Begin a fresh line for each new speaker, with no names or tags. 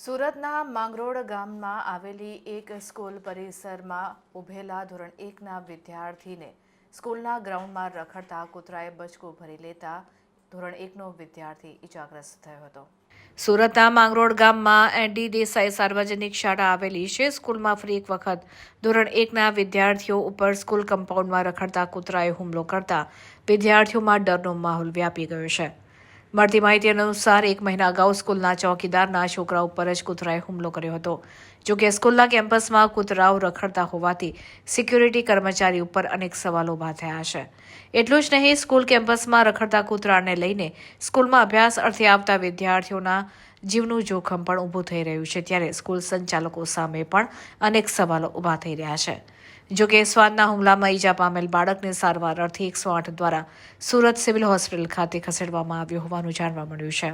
સુરતના માંગરોળ ગામમાં આવેલી એક સ્કૂલ પરિસરમાં ઊભેલા ધોરણ એકના વિદ્યાર્થીને સ્કૂલના ગ્રાઉન્ડમાં રખડતા કૂતરાએ બચકું ભરી લેતા ધોરણ એકનો વિદ્યાર્થી ઇજાગ્રસ્ત થયો હતો. સુરતના માંગરોળ ગામમાં એનડી દેસાઈ સાર્વજનિક શાળા આવેલી છે. સ્કૂલમાં ફરી એક વખત ધોરણ એકના વિદ્યાર્થીઓ ઉપર સ્કૂલ કમ્પાઉન્ડમાં રખડતા કૂતરાએ હુમલો કરતા વિદ્યાર્થીઓમાં ડરનો માહોલ વ્યાપી ગયો છે. મળતી માહિતી અનુસાર એક મહિના અગાઉ સ્કૂલના ચોકીદારના છોકરા ઉપર જ કૂતરાએ હુમલો કર્યો હતો. જો કે સ્કૂલના કેમ્પસમાં કૂતરાઓ રખડતા હોવાથી સિક્યુરિટી કર્મચારી ઉપર અનેક સવાલો ઊભા થયા છે. એટલું જ નહીં, સ્કૂલ કેમ્પસમાં રખડતા કૂતરાને લઈને સ્કૂલમાં અભ્યાસ અર્થે આવતા વિદ્યાર્થીઓના જીવનું જોખમ પણ ઊભું થઈ રહ્યું છે, ત્યારે સ્કૂલ સંચાલકો સામે પણ અનેક સવાલો ઊભા થઈ રહ્યા છે. જો કે સ્વાદના હુમલામાં ઈજા પામેલ બાળકને સારવાર અર્થે એકસો આઠ દ્વારા સુરત સિવિલ હોસ્પિટલ ખાતે ખસેડવામાં આવ્યો હોવાનું જાણવા મળ્યું છે.